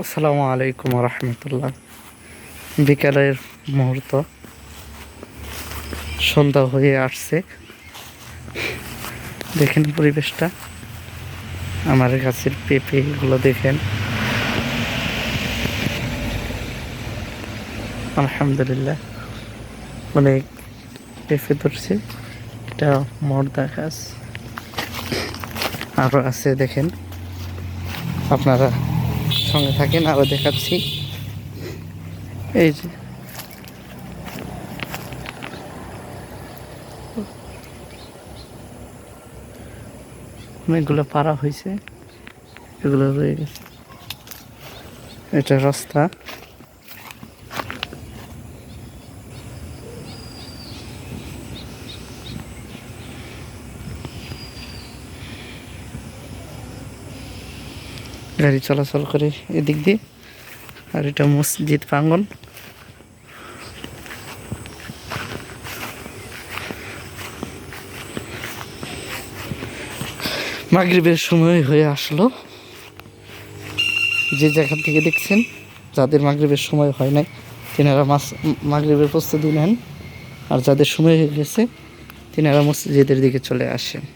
আসসালামু আলাইকুম রহমতুল্লাহ। বিকালের মুহূর্ত। সন্ধ্যা হয়ে আসছে। দেখেন পরিবেশটা। আমার গাছের পেঁপে এগুলো দেখেন। আলহামদুলিল্লাহ। অনেক পেঁপে ধরছে। এটা মর্দা গাছ। আরও আছে, দেখেন। আপনারা সঙ্গে থাকেন আরও দেখাচ্ছি। এই যে। অনেকগুলো পাড়া হয়েছে এগুলো রয়ে গেছে। এটা রাস্তা। গাড়ি চলাচল করে এদিক দিয়ে। আর এটা মসজিদ প্রাঙ্গন মাগরিবের সময় হয়ে আসলো। যে জায়গা থেকে দেখছেন, যাদের মাগরিবের সময় হয় নাই, তেনারা মাস, মাগরিবের প্রস্তুতি নেন। আর যাদের সময় হয়ে গেছে, তেনারা মসজিদের দিকে চলে আসেন।